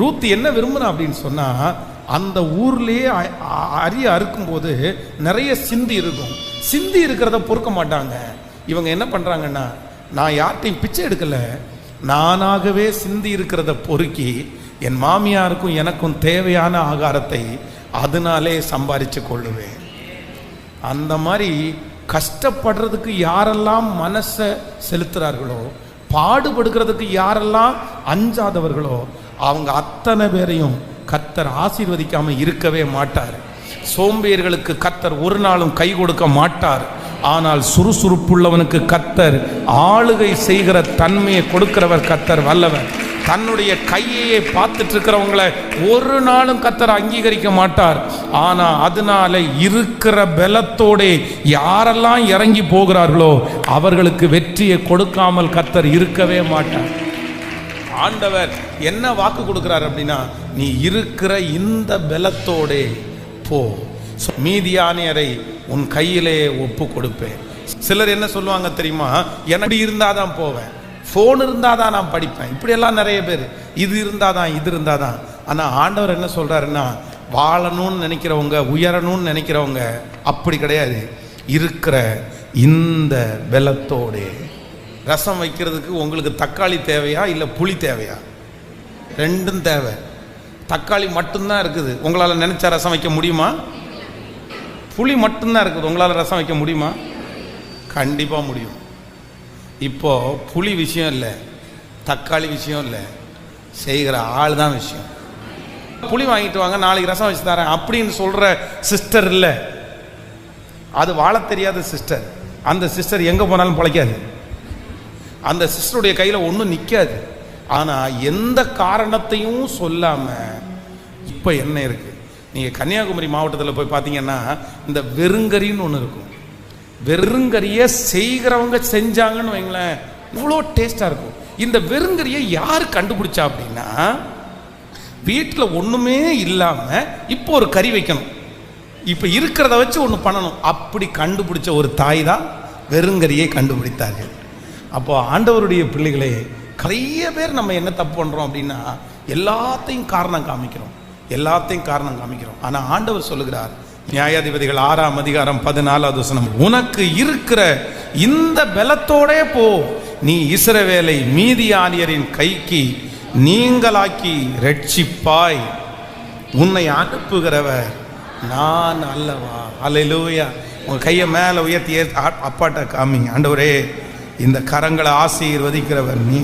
Ruth என்ன விரும்புனா அப்படின்னு சொன்னால் அந்த ஊர்லேயே அ- அரிய அறுக்கும்போது நிறைய சிந்தி இருக்கும். சிந்தி இருக்கிறத பொறுக்க மாட்டாங்க. இவங்க என்ன பண்ணுறாங்கன்னா நான் யார்கிட்டையும் பிச்சை எடுக்கலை. நானாகவே சிந்தி இருக்கிறத பொறுக்கி என் மாமியாருக்கும் எனக்கும் தேவையான ஆகாரத்தை அதனாலே சம்பாரித்து கொள்ளுவேன். அந்த மாதிரி கஷ்டப்படுறதுக்கு யாரெல்லாம் மனசை செலுத்துகிறார்களோ பாடுபடுகிறதுக்கு யாரெல்லாம் அஞ்சாதவர்களோ அவங்க அத்தனை பேரையும் கத்தர் ஆசீர்வதிக்காம இருக்கவே மாட்டார். சோம்பேறிகளுக்கு கத்தர் ஒரு நாளும் கை கொடுக்க மாட்டார். ஆனால் சுறுசுறுப்புள்ளவனுக்கு கத்தர் ஆளுகை செய்கிற தன்மையை கொடுக்கிறவர் கத்தர் வல்லவர். தன்னுடைய கையையே பார்த்துட்டு இருக்கிறவங்கள ஒரு நாளும் கத்தர் அங்கீகரிக்க மாட்டார். ஆனால் அதனால இருக்கிற பலத்தோடே யாரெல்லாம் இறங்கி போகிறார்களோ அவர்களுக்கு வெற்றியை கொடுக்காமல் கத்தர் இருக்கவே மாட்டார். ஆண்டவர் என்ன வாக்கு கொடுக்குறாரு அப்படின்னா நீ இருக்கிற இந்த பலத்தோடே போ. மீதியானியரை உன் கையிலே ஒப்பு கொடுப்பேன். சிலர் என்ன சொல்லுவாங்க தெரியுமா? எனக்கு இருந்தால் தான் போவேன். ஃபோன் இருந்தால் தான் நான் படிப்பேன். இப்படியெல்லாம் நிறைய பேர். இது இருந்தால் தான் இது இருந்தால் தான். ஆனால் ஆண்டவர் என்ன சொல்கிறாருன்னா வாழணும்னு நினைக்கிறவங்க உயரணும்னு நினைக்கிறவங்க அப்படி கிடையாது. இருக்கிற இந்த பலத்தோடே ரசம் வைக்கிறதுக்கு உங்களுக்கு தக்காளி தேவையா இல்லை புளி தேவையா? ரெண்டும் தேவை. தக்காளி மட்டும்தான் இருக்குது. உங்களால் நினச்சா ரசம் வைக்க முடியுமா? புளி மட்டும்தான் இருக்குது. உங்களால் ரசம் வைக்க முடியுமா? கண்டிப்பாக முடியும். இப்போது புளி விஷயம் இல்லை. தக்காளி விஷயம் இல்லை. செய்கிற ஆள் தான் விஷயம். புளி வாங்கிட்டு வாங்க நாளைக்கு ரசம் வச்சு தரேன் அப்படின்னு சொல்கிற சிஸ்டர் இல்லை. அது வாழ தெரியாத சிஸ்டர். அந்த சிஸ்டர் எங்கே போனாலும் பிழைக்காது. அந்த சிஸ்டருடைய கையில் ஒன்றும் நிற்காது ஆனால் எந்த காரணத்தையும் சொல்லாமல் இப்போ என்ன இருக்குது நீங்கள் கன்னியாகுமரி மாவட்டத்தில் போய் பார்த்தீங்கன்னா இந்த வெறுங்கறின்னு ஒன்று இருக்கும். வெறுங்கறியை செய்கிறவங்க செஞ்சாங்கன்னு வைங்களேன் இவ்வளோ டேஸ்ட்டாக இருக்கும். இந்த வெறுங்கறியை யார் கண்டுபிடிச்சா அப்படின்னா வீட்டில் ஒன்றுமே இல்லாமல் இப்போ ஒரு கறி வைக்கணும். இப்போ இருக்கிறத வச்சு ஒன்று பண்ணணும். அப்படி கண்டுபிடிச்ச ஒரு தாய் தான் வெறுங்கறியை கண்டுபிடித்தார்கள். அப்போ ஆண்டவருடைய பிள்ளைகளே நிறைய பேர் நம்ம என்ன தப்பு பண்ணுறோம் அப்படின்னா எல்லாத்தையும் காரணம் காமிக்கிறோம். எல்லாத்தையும் காரணம் காமிக்கிறோம். ஆனால் ஆண்டவர் சொல்லுகிறார் நியாயாதிபதிகள் ஆறாம் அதிகாரம் பதினாலாவது வசனம் உனக்கு இருக்கிற இந்த பலத்தோடே போ. நீ இசரவேலை மீதியானியரின் கைக்கு நீங்களாக்கி ரட்சிப்பாய் உன்னை அனுப்புகிறவர் நான் அல்லவா? அலையிலூயா உங்கள் கையை மேலே உயர்த்தி ஏ- அப்பாட்ட காமிங்க. ஆண்டவரே இந்த கரங்களை ஆசீர்வதிக்கிறவர் நீ.